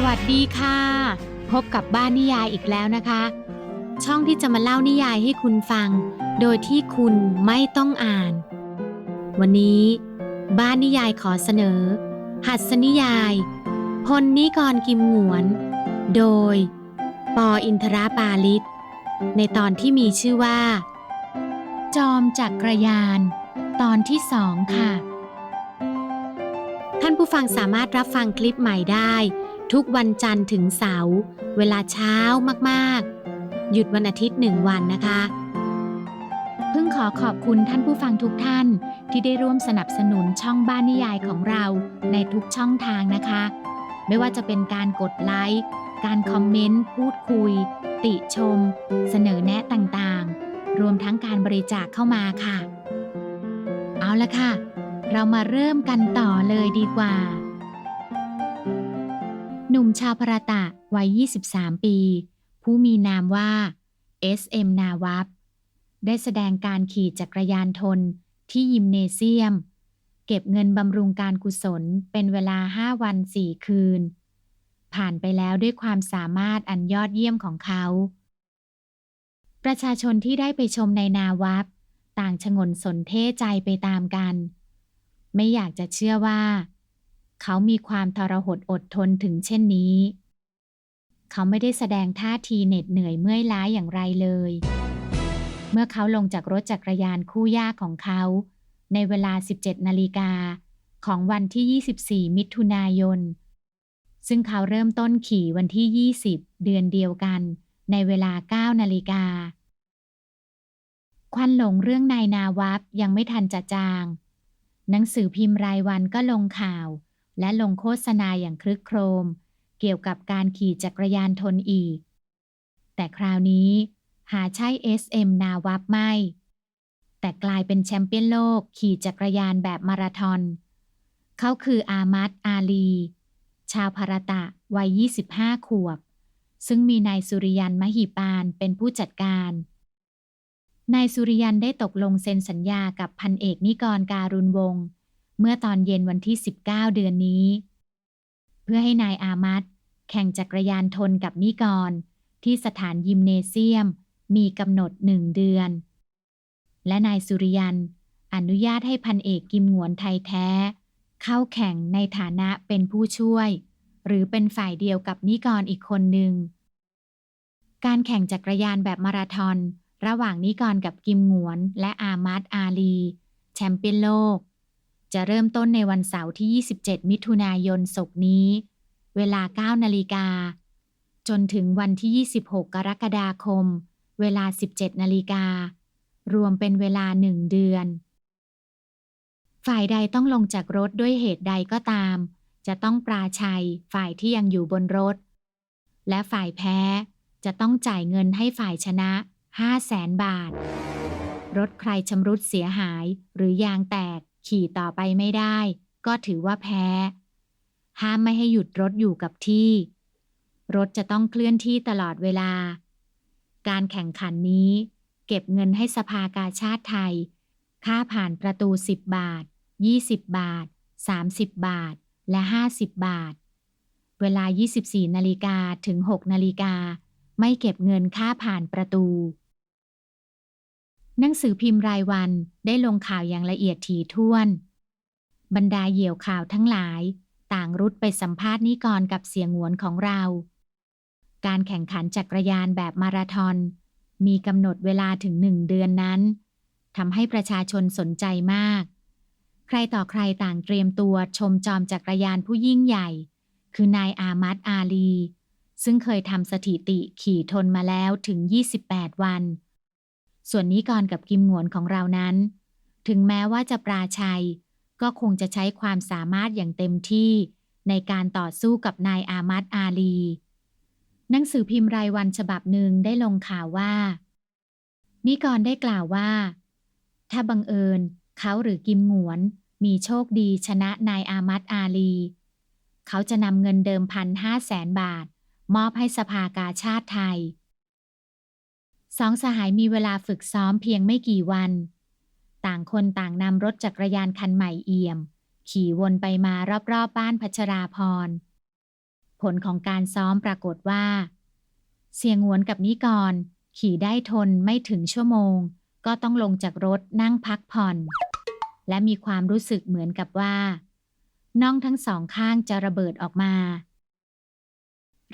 สวัสดีค่ะ พบกับบ้านนิยายอีกแล้วนะคะ ช่องที่จะมาเล่านิยายให้คุณฟัง โดยที่คุณไม่ต้องอ่าน วันนี้ บ้านนิยายขอเสนอ หัสนิยาย พลนิกรกิมหงวน โดย ปออินทราปาลิศในตอนที่มีชื่อว่า จอมจักรยาน ตอนที่สองค่ะ ท่านผู้ฟังสามารถรับฟังคลิปใหม่ได้ ทุกวันจันทร์ถึงเสาร์เวลาเช้ามากๆ หยุดวันอาทิตย์หนึ่งวันนะคะ เพิ่งขอขอบคุณท่านผู้ฟังทุกท่านที่ได้ร่วมสนับสนุนช่องบ้านนิยายของเราในทุกช่องทางนะคะ ไม่ว่าจะเป็นการกดไลค์การคอมเมนต์ พูดคุย ติชม เสนอแนะต่างๆ รวมทั้งการบริจาคเข้ามาค่ะ เอาละค่ะ เรามาเริ่มกันต่อเลยดีกว่า หนุ่มชาวพระตะวัย 23 ปี ผู้มีนามว่า S.M. นาวับได้แสดงการขี่จักรยานทนที่ยิมเนเซียม เก็บเงินบำรุงการกุศลเป็นเวลา 5 วัน 4 คืน ผ่านไปแล้วด้วยความสามารถอันยอดเยี่ยมของเขา ประชาชนที่ได้ไปชมในนาวับต่างชงนสนเท่ใจไปตามกัน ไม่อยากจะเชื่อว่า เขามีความทรหดอดทนถึงเช่นนี้ เขาไม่ได้แสดงท่าทีเหน็ดเหนื่อยเมื่อยล้าอย่างไรเลย เมื่อเขาลงจากรถจักรยานคู่ยากของเขา ในเวลา 17 นาฬิกาของวันที่ 24 มิถุนายน ซึ่งเขาเริ่มต้นขี่วันที่ 20 เดือนเดียวกัน ในเวลา 9 นาฬิกา ควันหลงเรื่องนายนาวับยังไม่ทันจะจาง หนังสือพิมพ์รายวันก็ลงข่าว และลงโฆษณาอย่างคลึกโครม เกี่ยวกับการขี่จักรยานทนอีก แต่คราวนี้ หาใช่ SM นาวับไม่ แต่กลายเป็นแชมเปี้ยนโลกขี่จักรยานแบบมาราธอน เขาคืออามัดอาลี ชาวพาราตะวัย 25 ขวบ ซึ่งมีนายสุริยันมหิปานเป็นผู้จัดการนายสุริยันได้ตกลงเซ็นสัญญากับพันเอกนิกรการุณวงศ์ เมื่อตอนเย็นวันที่ 19 เดือนนี้ เพื่อให้นายอามัดแข่งจักรยานทนกับนิกร ที่สถานยิมเนเซียม มีกำหนดหนึ่งเดือน และนายสุริยัน อนุญาตให้พันเอกกิมหงวนไทยแท้ เข้าแข่งในฐานะเป็นผู้ช่วย หรือเป็นฝ่ายเดียวกับนิกรอีกคนหนึ่ง การแข่งจักรยานแบบมาราธอนระหว่างนิกรกับกิมหงวน และอามัดอาลี แชมเปี้ยนโลก จะเริ่มต้นในวันเสาร์ที่ 27 มิถุนายนศกนี้ เวลา 9 นาฬิกา จนถึงวันที่ 26 กรกฎาคม เวลา 17 นาฬิกา รวมเป็นเวลาหนึ่งเดือน ฝ่ายใดต้องลงจากรถด้วยเหตุใดก็ตาม จะต้องปราชัยฝ่ายที่ยังอยู่บนรถ และฝ่ายแพ้จะต้องจ่ายเงินให้ฝ่ายชนะ 5 0 0แสนบาท รถใครชำรุดเสียหายหรือยางแตก ขี่ต่อไปไม่ได้ ก็ถือว่าแพ้ ห้ามไม่ให้หยุดรถอยู่กับที่ รถจะต้องเคลื่อนที่ตลอดเวลา การแข่งขันนี้ เก็บเงินให้สภากาชาติไทย ค่าผ่านประตู 10 บาท 20 บาท 30 บาท และ 50 บาท เวลา 24 นาฬิกาถึง 6 นาฬิกา ไม่เก็บเงินค่าผ่านประตู หนังสือพิมพ์รายวันได้ลงข่าวอย่างละเอียดถี่ถ้วน บรรดาเหยี่ยวข่าวทั้งหลาย ต่างรุดไปสัมภาษณ์นิกรกับเสียงหวนของเรา การแข่งขันจักรยานแบบมาราธอน มีกำหนดเวลาถึงหนึ่งเดือนนั้นทำให้ประชาชนสนใจมาก ใครต่อใครต่างเตรียมตัวชมจอมจักรยานผู้ยิ่งใหญ่ คือนายอามัดอาลี ซึ่งเคยทำสถิติขี่ทนมาแล้วถึง 28 วัน ส่วนนี้ก่อนกับกิมหงวนของเรานั้น ถึงแม้ว่าจะปราชัย ก็คงจะใช้ความสามารถอย่างเต็มที่ในการต่อสู้กับนายอามัดอาลี หนังสือพิมพ์รายวันฉบับหนึ่งได้ลงข่าวว่า นิกรได้กล่าวว่า ถ้าบังเอิญเขาหรือกิมหงวนมีโชคดีชนะนายอามัดอาลี เขาจะนำเงินเดิมพันห้าแสนบาท มอบให้สภากาชาติไทย สองสหายมีเวลาฝึกซ้อมเพียงไม่กี่วัน ต่างคนต่างนำรถจักรยานคันใหม่เอี่ยม ขี่วนไปมารอบๆบบ้านพัชราพร ผลของการซ้อมปรากฏว่า เสียงหวนกับนิกร ขี่ได้ทนไม่ถึงชั่วโมง ก็ต้องลงจากรถนั่งพักผ่อน และมีความรู้สึกเหมือนกับว่าน่องทั้งสองข้างจะระเบิดออกมา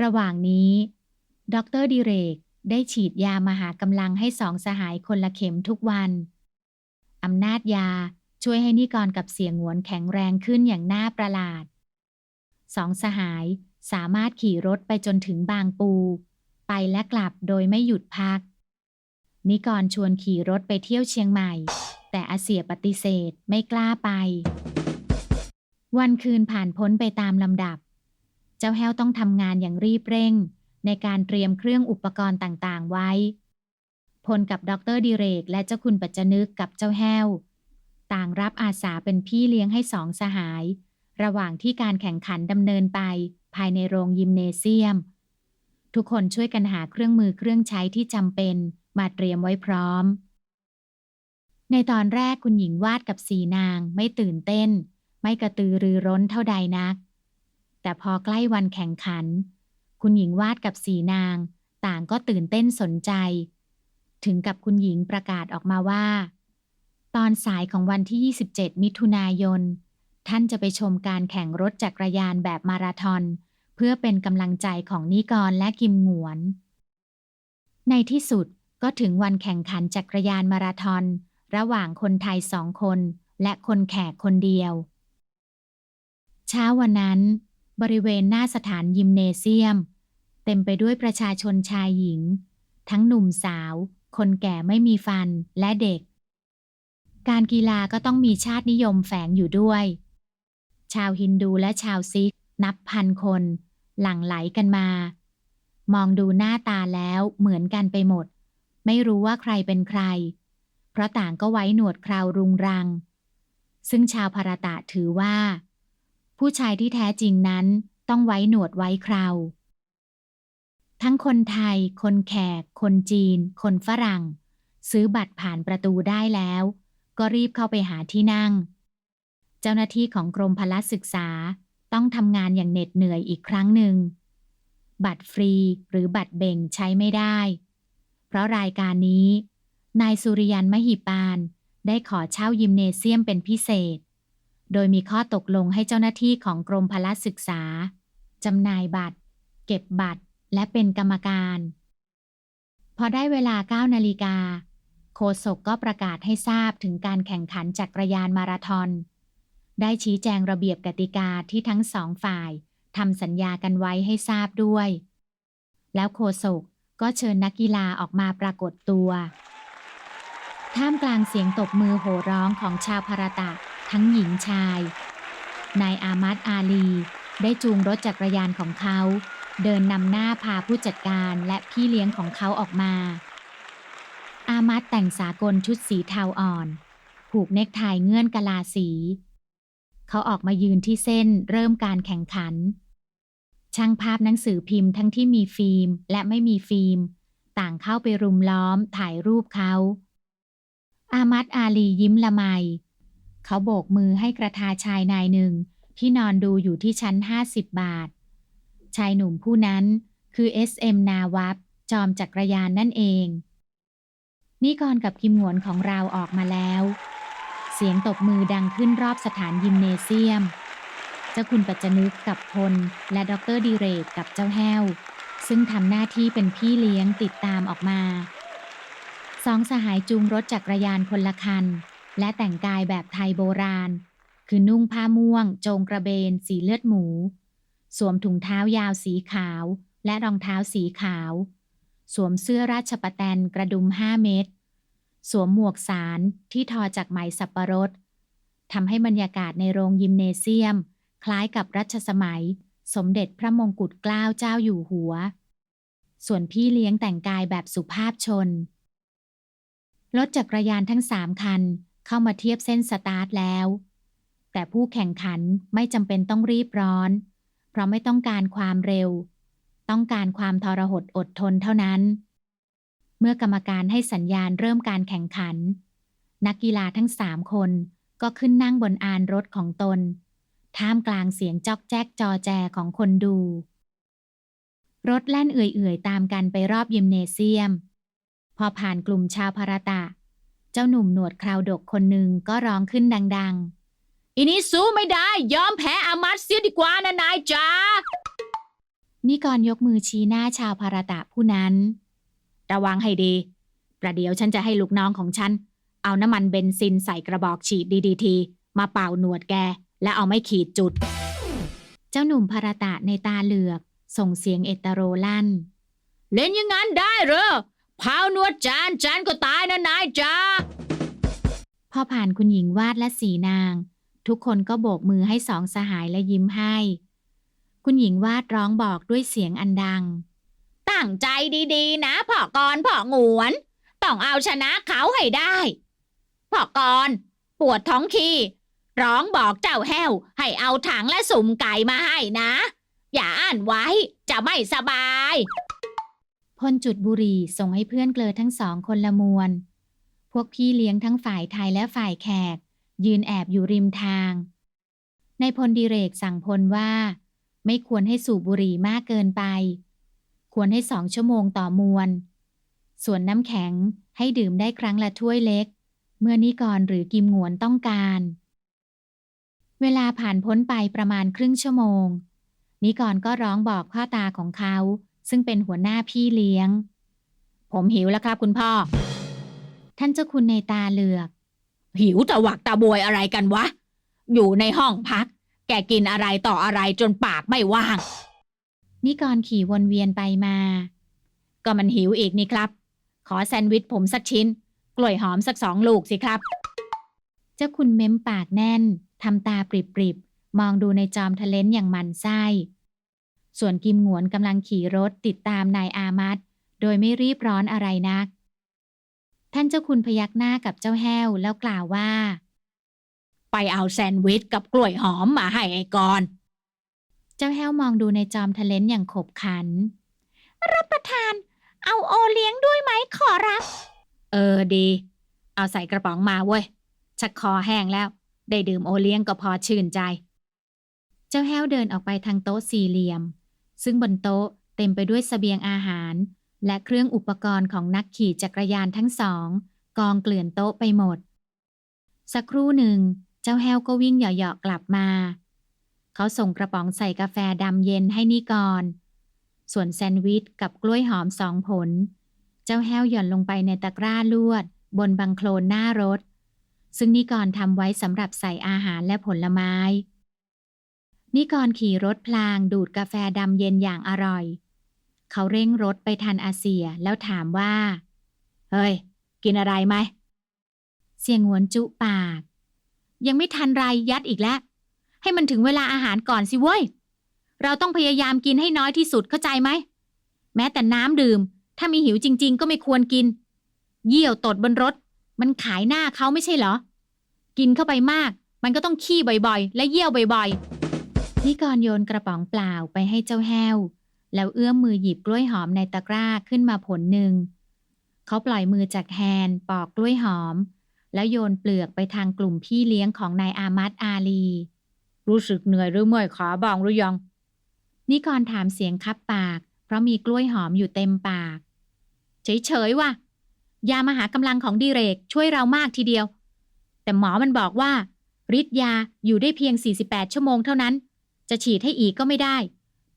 ระหว่างนี้ ดรดิเรก ได้ฉีดยามหากำลังให้สองสหายคนละเข็มทุกวัน อำนาจยาช่วยให้นิกรกับเสียงหวนแข็งแรงขึ้นอย่างน่าประหลาด สองสหายสามารถขี่รถไปจนถึงบางปู ไปและกลับโดยไม่หยุดพัก นิกรชวนขี่รถไปเที่ยวเชียงใหม่ แต่อาเสียปฏิเสธไม่กล้าไป วันคืนผ่านพ้นไปตามลำดับ เจ้าแห้วต้องทำงานอย่างรีบเร่ง ในการเตรียมเครื่องอุปกรณ์ต่างๆ ไว้ พลกับดรดิเรก และเจ้าคุณปัจจนึกกับเจ้าแห้ว ต่างรับอาสาเป็นพี่เลี้ยงให้สองสหาย ระหว่างที่การแข่งขันดำเนินไป ภายในโรงยิมเนเซียม ทุกคนช่วยกันหาเครื่องมือเครื่องใช้ที่จำเป็นมาเตรียมไว้พร้อม ในตอนแรกคุณหญิงวาดกับสีนางไม่ตื่นเต้น ไม่กระตือรือร้นเท่าใดนัก แต่พอใกล้วันแข่งขัน คุณหญิงวาดกับสีนาง ต่างก็ตื่นเต้นสนใจ ถึงกับคุณหญิงประกาศออกมาว่า ตอนสายของวันที่ 27 มิถุนายน ท่านจะไปชมการแข่งรถจักรยานแบบมาราธอน เพื่อเป็นกำลังใจของนิกรและกิมหงวน ในที่สุดก็ถึงวันแข่งขันจักรยานมาราธอน ระหว่างคนไทยสองคน และคนแขกคนเดียว เช้าวันนั้น บริเวณหน้าสถานยิมเนเซียม เต็มไปด้วยประชาชนชายหญิง ทั้งหนุ่มสาว คนแก่ไม่มีฟันและเด็ก การกีฬาก็ต้องมีชาตินิยมแฝงอยู่ด้วย ชาวฮินดูและชาวซิก นับพันคน หลั่งไหลกันมา มองดูหน้าตาแล้วเหมือนกันไปหมด ไม่รู้ว่าใครเป็นใคร เพราะต่างก็ไว้หนวดคราวรุงรัง ซึ่งชาวพาราตะถือว่า ผู้ชายที่แท้จริงนั้นต้องไว้หนวดไว้คราว ทั้งคนไทย คนแขก คนจีน คนฝรั่ง ซื้อบัตรผ่านประตูได้แล้ว ก็รีบเข้าไปหาที่นั่ง เจ้าหน้าที่ของกรมพละศึกษาต้องทำงานอย่างเหน็ดเหนื่อยอีกครั้งหนึ่ง บัตรฟรีหรือบัตรเบ่งใช้ไม่ได้ เพราะรายการนี้ นายสุริยันมหิปานได้ขอเช่ายิมเนเซียมเป็นพิเศษ โดยมีข้อตกลงให้เจ้าหน้าที่ของกรมพละศึกษาจำหน่ายบัตร เก็บบัตร และเป็นกรรมการ พอได้เวลา 9 นาฬิกา โคศกก็ประกาศให้ทราบถึงการแข่งขันจักรยานมาราธอน ได้ชี้แจงระเบียบกติกาที่ทั้งสองฝ่ายทำสัญญากันไว้ให้ทราบด้วย แล้วโคศกก็เชิญนักกีฬาออกมาปรากฏตัว ท่ามกลางเสียงตบมือโห่ร้องของชาวพาราตะ ทั้งหญิงชาย นายอามัดอาลี ได้จูงรถจักรยานของเขา เดินนำหน้าพาผู้จัดการและพี่เลี้ยงของเขาออกมา อามัดแต่งสากลชุดสีเทาอ่อน ผูกเนกไทเงื่อนกะลาสี เขาออกมายืนที่เส้นเริ่มการแข่งขัน ช่างภาพหนังสือพิมพ์ทั้งที่มีฟิล์มและไม่มีฟิล์ม ต่างเข้าไปรุมล้อมถ่ายรูปเขา อามัดอาลียิ้มละไม เขาโบกมือให้กระทาชายนายหนึ่งที่นอนดูอยู่ที่ชั้น50บาท ชายหนุ่มผู้นั้นคือ SM นาวับจอมจักรยานนั่นเองนี่ก่อนกับกิมหวนของเราออกมาแล้ว เสียงตบมือดังขึ้นรอบสถานยิมเนเซียม เจ้าคุณปัจจนึกกับพล และดรดีเรกกับเจ้าแห้ว ซึ่งทำหน้าที่เป็นพี่เลี้ยงติดตามออกมา สองสหายจูงรถจักรยานคนละคัน และแต่งกายแบบไทยโบราณ คือนุ่งผ้าม่วง โจงกระเบน สีเลือดหมู สวมถุงเท้ายาวสีขาว และรองเท้าสีขาว สวมเสื้อราชปะแตนกระดุมห้าเม็ดสวมหมวกสารที่ทอจากไหมสับปะรดทำให้บรรยากาศในโรงยิมเนเซียม คล้ายกับรัชสมัย สมเด็จพระมงกุฎเกล้าเจ้าอยู่หัว ส่วนพี่เลี้ยงแต่งกายแบบสุภาพชน รถจักรยานทั้งสามคันเข้ามาเทียบเส้นสตาร์ทแล้ว แต่ผู้แข่งขันไม่จำเป็นต้องรีบร้อน เพราะไม่ต้องการความเร็ว ต้องการความทรหดอดทนเท่านั้น เมื่อกรรมการให้สัญญาณเริ่มการแข่งขัน นักกีฬาทั้งสามคนก็ขึ้นนั่งบนอานรถของตน ท่ามกลางเสียงจอกแจ๊กจอแจของคนดู รถแล่นเอื่อยๆ ตามกันไปรอบยิมเนเซียม พอผ่านกลุ่มชาวพาราตะ เจ้าหนุ่มหนวดคราวดกคนหนึ่งก็ร้องขึ้นดัง ๆ อีนี้สู้ไม่ได้ ยอมแพ้อามัดเสียดีกว่านะนายจ้านิกรยกมือชี้หน้าชาวพาราตะผู้นั้น ระวังให้ดี ประเดี๋ยวฉันจะให้ลูกน้องของฉัน เอาน้ำมันเบนซินใส่กระบอกฉีดดีดีทีมาเป่าหนวดแก และเอาไม่ขีดจุด เจ้าหนุ่มพาราตะในตาเหลือก ส่งเสียงเอตโรลั่น เล่นอยังงั้นได้เหรอเผาหนวดจานจานก็ตายนะนายจ้าพอผ่านคุณหญิงวาดและสีนาง ทุกคนก็โบกมือให้สองสหายและยิ้มให้ คุณหญิงวาดร้องบอกด้วยเสียงอันดัง ตั้งใจดีๆ นะพ่อกรพ่องวน ต้องเอาชนะเขาให้ได้พ่อกรปวดท้องขี้ร้องบอกเจ้าแห้ว ให้เอาถังและสุ่มไก่มาให้นะ อย่าอ่านไว้จะไม่สบายพ่นจุดบุหรี่ส่งให้เพื่อนเกลอทั้งสองคนละมวล พวกพี่เลี้ยงทั้งฝ่ายไทยและฝ่ายแขก ยืนแอบอยู่ริมทาง ในพลดิเรกสั่งพลว่า ไม่ควรให้สูบบุหรี่มากเกินไป ควรให้สองชั่วโมงต่อมวล ส่วนน้ำแข็งให้ดื่มได้ครั้งละถ้วยเล็ก เมื่อนิกรหรือกิมหงวนต้องการ เวลาผ่านพ้นไปประมาณครึ่งชั่วโมง นิกรก็ร้องบอกพ่อตาของเขา ซึ่งเป็นหัวหน้าพี่เลี้ยง ผมหิวแล้วครับคุณพ่อ ท่านเจ้าคุณในตาเหลือก หิวตะหวักตะบวยอะไรกันวะ อยู่ในห้องพัก แกกินอะไรต่ออะไรจนปากไม่ว่าง นิกรขี่วนเวียนไปมา ก็มันหิวอีกนี่ครับ ขอแซนด์วิชผมสักชิ้น กล้วยหอมสักสองลูกสิครับ เจ้าคุณเม้มปากแน่นทำตาปริบๆ มองดูในจอมทะเลนอย่างมันไส้ ส่วนกิมหงวนกำลังขี่รถติดตามนายอามัดโดยไม่รีบร้อนอะไรนัก ท่านเจ้าคุณพยักหน้ากับเจ้าแห้วแล้วกล่าวว่า ไปเอาแซนด์วิชกับกล้วยหอมมาให้ไอ้กอน เจ้าแห้วมองดูในจอมทะเลนอย่างขบขัน รับประทาน เอาโอเลี้ยงด้วยไหมขอรับ เออดี เอาใส่กระป๋องมาเว้ย ชักคอแห้งแล้ว ได้ดื่มโอเลี้ยงก็พอชื่นใจ เจ้าแห้วเดินออกไปทางโต๊ะสี่เหลี่ยม ซึ่งบนโต๊ะเต็มไปด้วยเสบียงอาหาร และเครื่องอุปกรณ์ของนักขี่จักรยานทั้งสอง กองเกลื่อนโต๊ะไปหมด สักครู่หนึ่ง เจ้าแห้วก็วิ่งเหยาะๆกลับมา เขาส่งกระป๋องใส่กาแฟดำเย็นให้นิกร ส่วนแซนด์วิชกับกล้วยหอมสองผล เจ้าแห้วหย่อนลงไปในตะกร้าลวด บนบังโคลนหน้ารถ ซึ่งนิกรทำไว้สำหรับใส่อาหารและผลไม้นิกรขี่รถพลางดูดกาแฟดำเย็นอย่างอร่อย เขาเร่งรถไปทันอาเซียแล้วถามว่า เฮ้ย กินอะไรไหม เสียงหวนจุปาก ยังไม่ทันไรยัดอีกแล้ว ให้มันถึงเวลาอาหารก่อนสิเว้ย เราต้องพยายามกินให้น้อยที่สุดเข้าใจไหม แม้แต่น้ำดื่ม ถ้ามีหิวจริง ๆ ก็ไม่ควรกิน เยี่ยวตดบนรถ มันขายหน้าเขาไม่ใช่เหรอ กินเข้าไปมาก มันก็ต้องขี้บ่อยๆ และเยี่ยวบ่อยๆนิกรโยนกระป๋องเปล่าไปให้เจ้าแห้ว แล้วเอื้อมมือหยิบกล้วยหอมในตะกร้าขึ้นมาผลหนึ่ง เขาปล่อยมือจากแฮนปอกกล้วยหอม แล้วโยนเปลือกไปทางกลุ่มพี่เลี้ยงของนายอามัดอาลี รู้สึกเหนื่อยหรือเมื่อยขาบ้างหรือยัง นิกรถามเสียงคับปาก เพราะมีกล้วยหอมอยู่เต็มปาก เฉยๆว่ะ ยามหากำลังของดีเรกช่วยเรามากทีเดียว แต่หมอมันบอกว่าฤทธิ์ยาอยู่ได้เพียง 48 ชั่วโมงเท่านั้น จะฉีดให้อีกก็ไม่ได้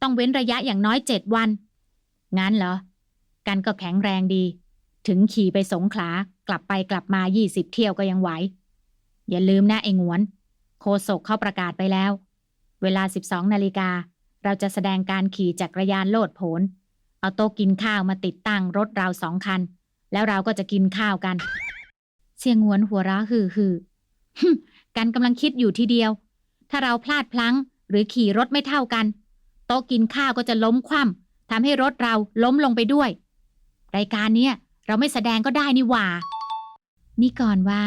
ต้องเว้นระยะอย่างน้อย7วัน งั้นเหรอ กันก็แข็งแรงดี ถึงขี่ไปสงขลากลับไปกลับมา20เที่ยวก็ยังไหว อย่าลืมนะไอ้หงวน โคศกเข้าประกาศไปแล้ว เวลา12นาฬิกา เราจะแสดงการขี่จักรยานโลดโผน เอาโต๊ะกินข้าวมาติดตั้งรถเราสองคัน แล้วเราก็จะกินข้าวกัน เสียงหวนหัวเราะฮือฮือกันกำลังคิดอยู่ทีเดียว ถ้าเราพลาดพลั้ง หรือขี่รถไม่เท่ากัน โต๊ะกินข้าวก็จะล้มคว่ำทำให้รถเราล้มลงไปด้วย รายการเนี้ยเราไม่แสดงก็ได้นี่หว่า นี่ก่อนว่า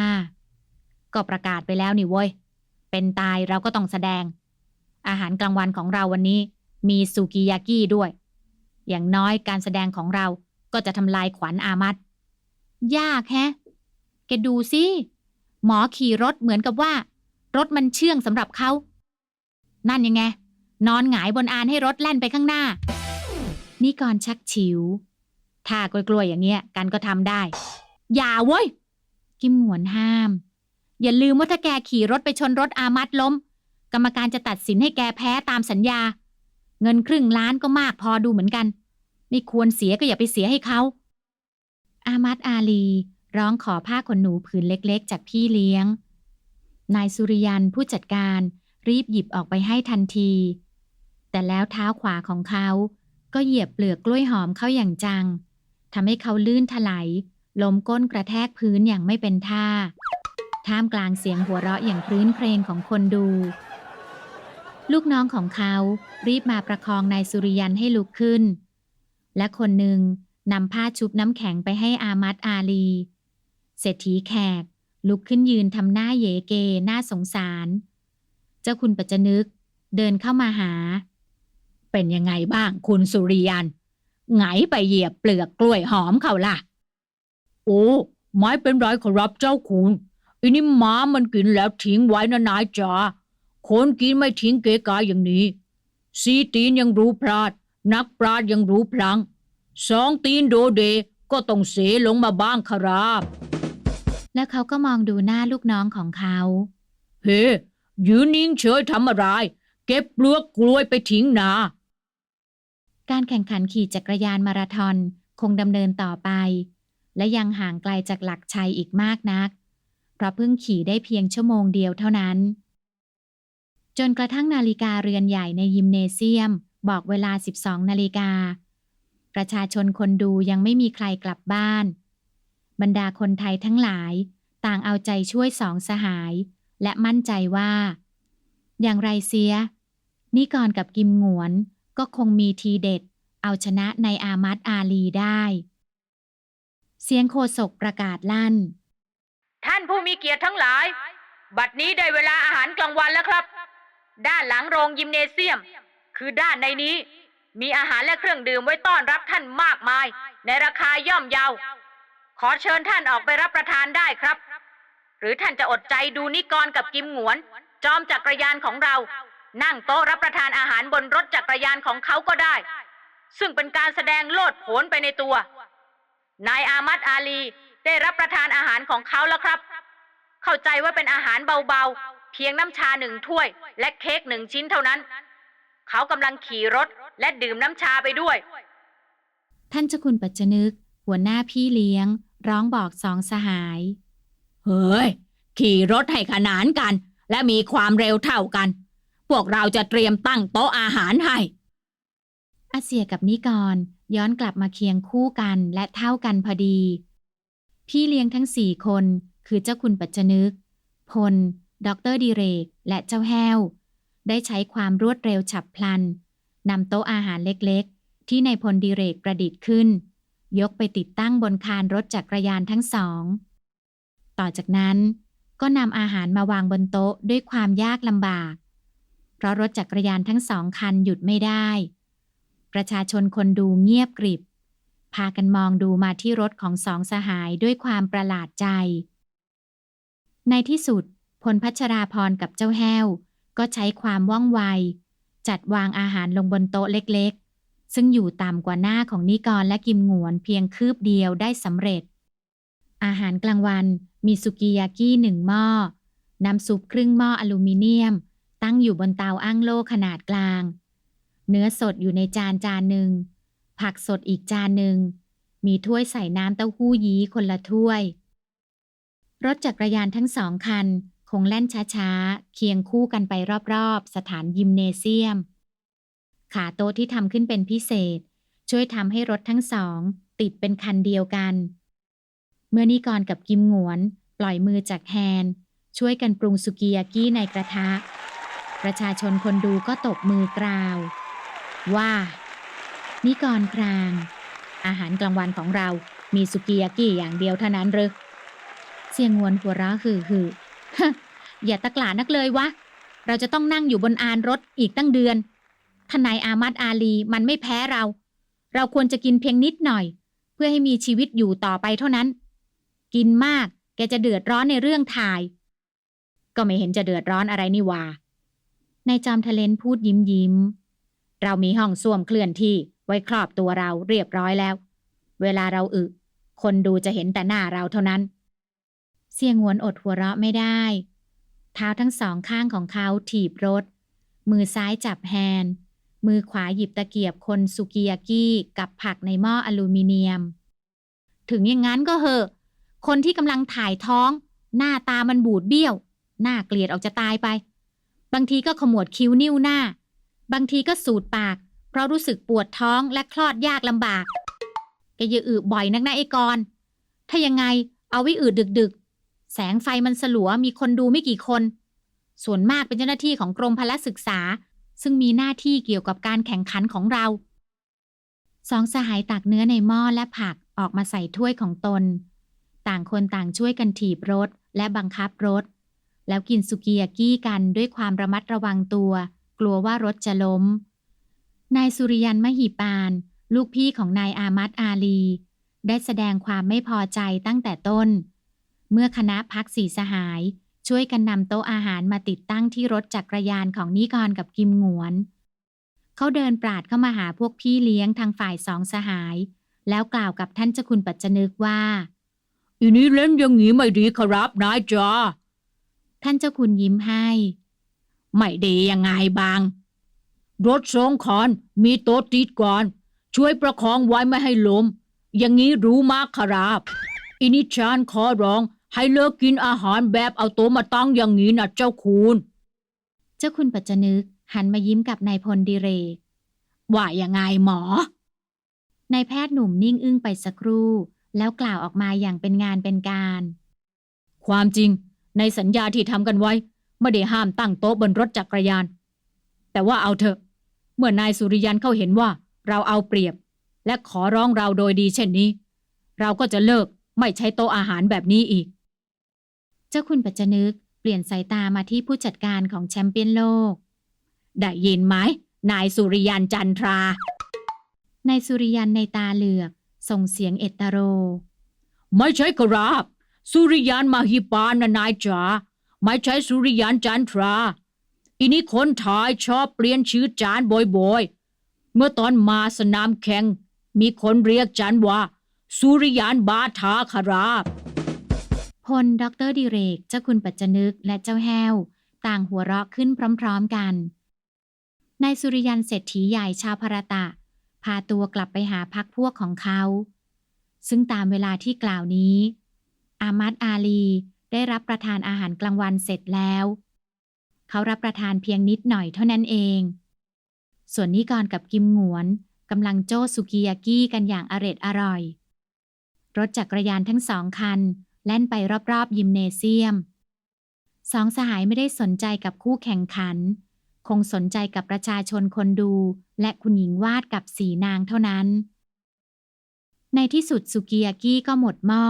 ก็ประกาศไปแล้วนี่เว้ย เป็นตายเราก็ต้องแสดง อาหารกลางวันของเราวันนี้ มีซูกิยากิด้วย อย่างน้อยการแสดงของเราก็จะทำลายขวัญอามัดยากแฮะแกดูสิ หมอขี่รถเหมือนกับว่า รถมันเชื่องสำหรับเขา นั่นยังไง นอนหงายบนอานให้รถแล่นไปข้างหน้า นิกรชักฉิว ถ้ากล้วๆอย่างเงี้ย กันก็ทำได้ อย่าเว้ย กิมหวนห้าม อย่าลืมว่าถ้าแกขี่รถไปชนรถอามัดล้ม กรรมการจะตัดสินให้แกแพ้ตามสัญญา เงินครึ่งล้านก็มากพอดูเหมือนกัน ไม่ควรเสียก็อย่าไปเสียให้เขา อามัดอาลี ร้องขอผ้าขนหนูผืนเล็กๆ จากพี่เลี้ยง นายสุริยันผู้จัดการรีบหยิบออกไปให้ทันที แต่แล้วเท้าขวาของเขา ก็เหยียบเปลือกกล้วยหอมเข้าอย่างจังทำให้เขาลื่นถลายล้มก้นกระแทกพื้นอย่างไม่เป็นท่า ท่ามกลางเสียงหัวเราะอย่างคลื้นเครงของคนดู ลูกน้องของเขารีบมาประคองนายสุริยันให้ลุกขึ้น และคนหนึ่งนำผ้าชุบน้ำแข็งไปให้อามัดอาลี เศรษฐีแขก ลุกขึ้นยืนทำหน้าเยเกหน่าสงสาร เจ้าคุณปัจจนึก เดินเข้ามาหา เป็นยังไงบ้างคุณสุริยันไงไปเหยียบเปลือกกล้วยหอมเขาล่ะ โอ้ไม่เป็นไรครับเจ้าคุณอันนี้หมามันกินแล้วทิ้งไว้นะนายจ๋าคนกินไม่ทิ้งเกะกะอย่างนี้ สีตีนยังรู้พลาด นักปราดยังรู้พลัง สองตีนโดเดก็ต้องเสลงมาบ้างครับ แล้วเขาก็มองดูหน้าลูกน้องของเขา เฮ้ยืนนิ่งเฉยทำอะไร เก็บเปลือกกล้วยไปทิ้งนา การแข่งขันขี่จักรยานมาราธอนคงดำเนินต่อไป และยังห่างไกลจากหลักชัยอีกมากนัก เพราะเพิ่งขี่ได้เพียงชั่วโมงเดียวเท่านั้น จนกระทั่งนาฬิกาเรือนใหญ่ในยิมเนเซียม บอกเวลา 12 นาฬิกา ประชาชนคนดูยังไม่มีใครกลับบ้าน บรรดาคนไทยทั้งหลาย ต่างเอาใจช่วยสองสหาย และมั่นใจว่า อย่างไรเสีย นิกรกับกิมหงวน ก็คงมีทีเด็ด เอาชนะในอามัดอาลีได้ เสียงโคศกประกาศลั่น ท่านผู้มีเกียรติทั้งหลาย บัดนี้ได้เวลาอาหารกลางวันแล้วครับ ด้านหลังโรงยิมเนเซียม คือด้านในนี้ มีอาหารและเครื่องดื่มไว้ต้อนรับท่านมากมาย ในราคาย่อมเยา ขอเชิญท่านออกไปรับประทานได้ครับ หรือท่านจะอดใจดูนิกรกับกิมหงวน จอมจักรยานของเรา นั่งโต๊ะรับประทานอาหารบนรถจักรยานของเขาก็ได้ ซึ่งเป็นการแสดงโลดโผนไปในตัว นายอามัดอาลีได้รับประทานอาหารของเขาแล้วครับ เข้าใจว่าเป็นอาหารเบาๆ เพียงน้ำชาหนึ่งถ้วย และเค้กหนึ่งชิ้นเท่านั้น เขากำลังขี่รถและดื่มน้ำชาไปด้วย ท่านเจ้าคุณปัจจนึก หัวหน้าพี่เลี้ยง ร้องบอกสองสหาย เฮ้ย ขี่รถให้ขนานกัน และมีความเร็วเท่ากัน พวกเราจะเตรียมตั้งโต๊ะอาหารให้ อาเซียกับนิกร ย้อนกลับมาเคียงคู่กันและเท่ากันพอดี พี่เลี้ยงทั้งสี่คนคือเจ้าคุณปัจจนึก พลดอกเตอรดิเรก และเจ้าแห้ว ได้ใช้ความรวดเร็วฉับพลันนำโต๊ะอาหารเล็กๆ ที่ในพลดิเรกประดิษฐ์ขึ้น ยกไปติดตั้งบนคานรถจักรยานทั้งสอง ต่อจากนั้นก็นำอาหารมาวางบนโต๊ะด้วยความยากลำบาก เพราะรถจักรยานทั้งสองคันหยุดไม่ได้ ประชาชนคนดูเงียบกริบ พากันมองดูมาที่รถของสองสหายด้วยความประหลาดใจ ในที่สุดพลพัชราพรกับเจ้าแห้ว ก็ใช้ความว่องไว จัดวางอาหารลงบนโต๊ะเล็กๆ ซึ่งอยู่ต่ำกว่าหน้าของนิกรและกิมหงวนเพียงคืบเดียวได้สำเร็จ อาหารกลางวันมีสุกิยากิหนึ่งหม้อ น้ำซุปครึ่งหม้ออลูมิเนียม ตั้งอยู่บนเตาอั้งโล่ขนาดกลาง เนื้อสดอยู่ในจานจานหนึ่ง ผักสดอีกจานหนึ่ง มีถ้วยใส่น้ำเต้าหู้ยี้คนละถ้วย รถจักรยานทั้งสองคัน คงแล่นช้าๆ เคียงคู่กันไปรอบๆ สถานยิมเนเซียม ขาโต๊ะที่ทำขึ้นเป็นพิเศษ ช่วยทำให้รถทั้งสอง ติดเป็นคันเดียวกัน เมื่อนิกรกับกิมหงวน ปล่อยมือจากแฮนช่วยกันปรุงสุกิยากิในกระทะ ประชาชนคนดูก็ตบมือกราว ว่านิกรคราง อาหารกลางวันของเรา มีสุกิยากิอย่างเดียวเท่านั้นหรือเสียงงวนหัวเราะหือหืออย่าตะกลานักเลยวะ เราจะต้องนั่งอยู่บนอานรถอีกตั้งเดือนทนายอามัดอาลีมันไม่แพ้เรา เราควรจะกินเพียงนิดหน่อย เพื่อให้มีชีวิตอยู่ต่อไปเท่านั้น กินมากแกจะเดือดร้อนในเรื่องถ่าย ก็ไม่เห็นจะเดือดร้อนอะไรนี่ว่า นายจอมทะเลนพูดยิ้มยิ้ม เรามีห้องส้วมเคลื่อนที่ไว้ครอบตัวเราเรียบร้อยแล้ว เวลาเราอึ คนดูจะเห็นแต่หน้าเราเท่านั้น เสียงหวนอดหัวเราะไม่ได้ เท้าทั้งสองข้างของเขาถีบรถ มือซ้ายจับแฮนด์มือขวาหยิบตะเกียบคนสุกิยากิกับผักในหม้ออลูมิเนียม ถึงอย่างนั้นก็เหอะ คนที่กำลังถ่ายท้อง หน้าตามันบูดเบี้ยว หน้าเกลียดออกจะตายไป บางทีก็ขมวดคิ้วนิ้วหน้า บางทีก็สูดปาก เพราะรู้สึกปวดท้องและคลอดยากลำบากแกอย่าอึบ่อยนักนะไอ้กรถ้ายังไงเอาไว้อึดึกๆ แสงไฟมันสลัวมีคนดูไม่กี่คน ส่วนมากเป็นเจ้าหน้าที่ของกรมพละศึกษา ซึ่งมีหน้าที่เกี่ยวกับการแข่งขันของเราสองสหายตักเนื้อในหม้อและผักออกมาใส่ถ้วยของตน ต่างคนต่างช่วยกันถีบรถและบังคับรถ แล้วกินสุกิยากิกันด้วยความระมัดระวังตัว กลัวว่ารถจะล้ม นายสุริยันมหิปาน ลูกพี่ของนายอามัดอาลี ได้แสดงความไม่พอใจตั้งแต่ต้น เมื่อคณะพักสีสหาย ช่วยกันนำโต๊ะอาหารมาติดตั้งที่รถจักรยานของนิกรกับกิมหงวน เขาเดินปราดเข้ามาหาพวกพี่เลี้ยงทางฝ่ายสองสหาย แล้วกล่าวกับท่านเจ้าคุณปัจจนึกว่าอีนี้เล่นอย่างนี้ไม่ดีครับนายจ้า ท่านเจ้าคุณยิ้มให้ ไม่ดียังไงบาง รถสองคันมีโต๊ะติดก่อน ช่วยประคองไว้ไม่ให้ล้ม อย่างนี้รู้มากครับอินิชานขอร้องให้เลิกกินอาหารแบบเอาโต๊ะมาตั้งอย่างนี้นะเจ้าคุณ เจ้าคุณปัจจนึกหันมายิ้มกับนายพลดิเรก ว่ายังไงหมอนายแพทย์หนุ่มนิ่งอึ้งไปสักครู่ แล้วกล่าวออกมาอย่างเป็นงานเป็นการ ความจริง ในสัญญาที่ทำกันไว้ไม่ได้ห้ามตั้งโต๊ะบนรถจักรยาน แต่ว่าเอาเถอะ เมื่อนายสุริยันเขาเห็นว่าเราเอาเปรียบ และขอร้องเราโดยดีเช่นนี้ เราก็จะเลิกไม่ใช้โต๊ะอาหารแบบนี้อีก เจ้าคุณปัจจนึกเปลี่ยนสายตามาที่ผู้จัดการของแชมเปี้ยนโลก ได้ยินไหมนายสุริยันจันทรานายสุริยันในตาเหลือก ส่งเสียงเอตโร ไม่ใช่ครับ สุริยันมาฮิปานนะนายจ๋าไม่ใช่สุริยันจันทราอินี่คนไทยชอบเปลี่ยนชื่อจานบ่อยๆ เมื่อตอนมาสนามแข่ง มีคนเรียกจันว่า สุริยันบาทาคารับพลดอกเตอรดิเรก เจ้าคุณปัจจนึกและเจ้าแห้ว ต่างหัวเราะขึ้นพร้อมๆกันนายสุริยันเศรษฐีใหญ่ชาวพารตะ พาตัวกลับไปหาพักพวกของเขา ซึ่งตามเวลาที่กล่าวนี้ อามัดอาลี ได้รับประทานอาหารกลางวันเสร็จแล้ว เขารับประทานเพียงนิดหน่อยเท่านั้นเอง ส่วนนิกรกับกิมหงวนกำลังโจ้สุกิยากิกันอย่างอร็ดอร่อย รถจักรยานทั้งสองคัน แล่นไปรอบๆยิมเนเซียม สองสหายไม่ได้สนใจกับคู่แข่งขัน คงสนใจกับประชาชนคนดู และคุณหญิงวาดกับสีนางเท่านั้น ในที่สุดสุกิยากิก็หมดหม้อ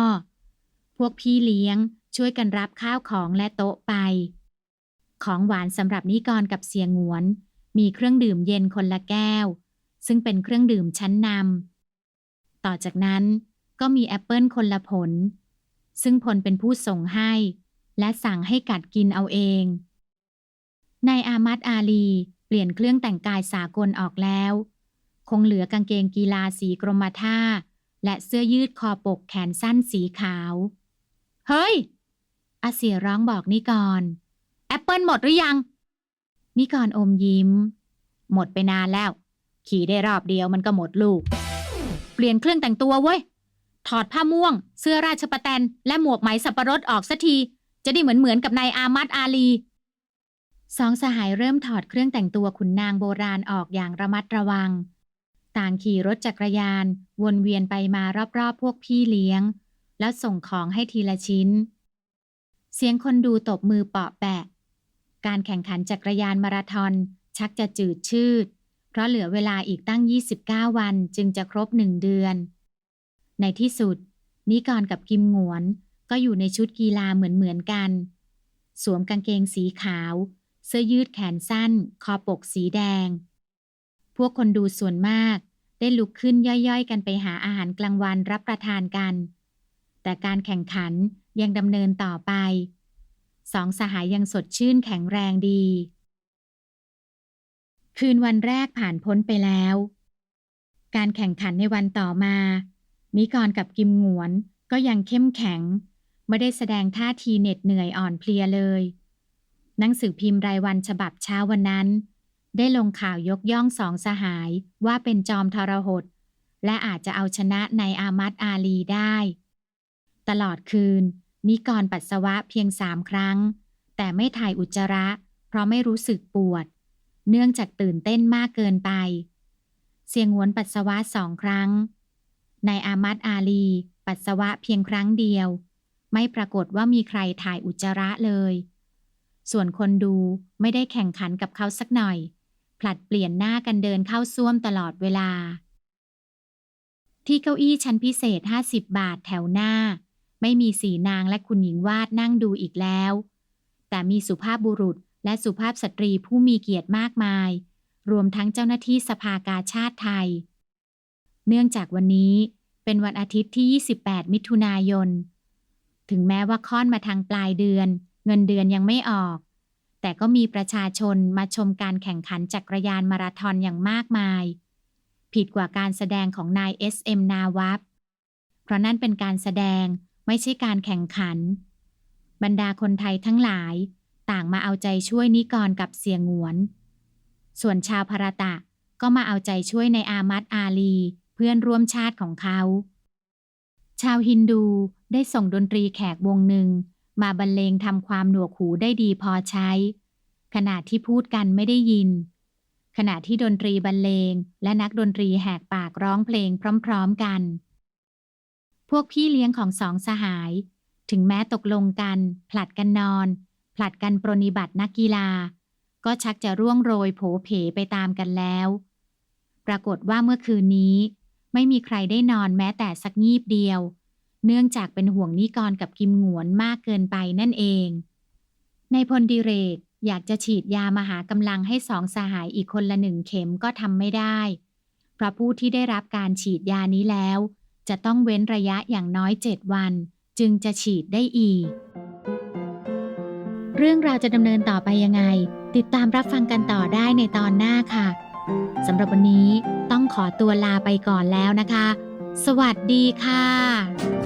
วกพี่เลี้ยงช่วยกันรับข้าวของและโต๊ะไป ของหวานสำหรับนิกรกับเสียงวน มีเครื่องดื่มเย็นคนละแก้ว ซึ่งเป็นเครื่องดื่มชั้นนำต่อจากนั้นก็มีแอปเปิลคนละผล ซึ่งพลเป็นผู้ส่งให้ และสั่งให้กัดกินเอาเองนายอามัดอาลี เปลี่ยนเครื่องแต่งกายสากลออกแล้ว คงเหลือกางเกงกีฬาสีกรมท่า และเสื้อยืดคอปกแขนสั้นสีขาว เฮ้ย อาเสียร้องบอกนิกร แอปเปิลหมดหรือยัง นิกรอมยิ้ม หมดไปนานแล้ว ขี่ได้รอบเดียวมันก็หมดลูก เปลี่ยนเครื่องแต่งตัวเว้ย ถอดผ้าม่วง เสื้อราชประแตน และหมวกไหมสับปะรดออกสักที จะได้เหมือนเหมือนกับนายอามัดอาลีสองสหายเริ่มถอดเครื่องแต่งตัวขุนนางโบราณออกอย่างระมัดระวัง ต่างขี่รถจักรยาน วนเวียนไปมารอบๆพวกพี่เลี้ยง แล้วส่งของให้ทีละชิ้น เสียงคนดูตบมือเปาะแปะ การแข่งขันจักรยานมาราธอนชักจะจืดชืด เพราะเหลือเวลาอีกตั้ง 29 วันจึงจะครบหนึ่งเดือน ในที่สุด นิกรกับกิมหงวนก็อยู่ในชุดกีฬาเหมือนเหมือนๆกัน สวมกางเกงสีขาว เสื้อยืดแขนสั้น คอปกสีแดง พวกคนดูส่วนมากได้ลุกขึ้นย่อยๆ กันไปหาอาหารกลางวันรับประทานกัน แต่การแข่งขันยังดำเนินต่อไป สองสหายยังสดชื่นแข็งแรงดี คืนวันแรกผ่านพ้นไปแล้ว การแข่งขันในวันต่อมานิกรกับกิมหงวนก็ยังเข้มแข็ง ไม่ได้แสดงท่าทีเหน็ดเหนื่อยอ่อนเพลียเลย หนังสือพิมพ์รายวันฉบับเช้าวันนั้น ได้ลงข่าวยกย่องสองสหายว่าเป็นจอมทรหดและอาจจะเอาชนะในอามัดอาลีได้ ตลอดคืน นิกรปัสสาวะเพียงสามครั้ง แต่ไม่ถ่ายอุจจาระ เพราะไม่รู้สึกปวด เนื่องจากตื่นเต้นมากเกินไป เสียงหวนปัสสาวะสองครั้งนายอามัดอาลี ปัสสาวะเพียงครั้งเดียว ไม่ปรากฏว่ามีใครถ่ายอุจจาระเลย ส่วนคนดูไม่ได้แข่งขันกับเขาสักหน่อย ผลัดเปลี่ยนหน้ากันเดินเข้าซ่วมตลอดเวลา ที่เก้าอี้ชั้นพิเศษ 50 บาทแถวหน้า ไม่มีสีนางและคุณหญิงวาดนั่งดูอีกแล้ว แต่มีสุภาพบุรุษและสุภาพสตรีผู้มีเกียรติมากมาย รวมทั้งเจ้าหน้าที่สภากาชาติไทย เนื่องจากวันนี้เป็นวันอาทิตย์ที่ 28 มิถุนายน ถึงแม้ว่าค่อนมาทางปลายเดือน เงินเดือนยังไม่ออก แต่ก็มีประชาชนมาชมการแข่งขันจักรยานมาราธอนอย่างมากมาย ผิดกว่าการแสดงของนาย SM นาวับเพราะนั่นเป็นการแสดง ไม่ใช่การแข่งขัน บรรดาคนไทยทั้งหลาย ต่างมาเอาใจช่วยนิกรกับเสียงวน ส่วนชาวพาราตะก็มาเอาใจช่วยในอามัดอาลี เพื่อนร่วมชาติของเขา ชาวฮินดูได้ส่งดนตรีแขกวงหนึ่ง มาบรรเลงทำความหนวกหูได้ดีพอใช้ ขณะที่พูดกันไม่ได้ยิน ขณะที่ดนตรีบรรเลง และนักดนตรีแหกปากร้องเพลงพร้อม ๆกัน พวกพี่เลี้ยงของสองสหาย ถึงแม้ตกลงกัน ผลัดกันนอน ผลัดกันปรนนิบัตินักกีฬา ก็ชักจะร่วงโรยโผเพไปตามกันแล้ว ปรากฏว่าเมื่อคืนนี้ ไม่มีใครได้นอนแม้แต่สักงีบเดียว เนื่องจากเป็นห่วงนิกรกับกิมหงวนมากเกินไปนั่นเอง ในพลดิเรกอยากจะฉีดยามหากำลังให้สองสหายอีกคนละหนึ่งเข็มก็ทำไม่ได้ เพราะผู้ที่ได้รับการฉีดยานี้แล้ว จะต้องเว้นระยะอย่างน้อยเจ็ดวัน จึงจะฉีดได้อีก เรื่องราวจะดำเนินต่อไปยังไง ติดตามรับฟังกันต่อได้ในตอนหน้าค่ะสำหรับวันนี้ต้องขอตัวลาไปก่อนแล้วนะคะ สวัสดีค่ะ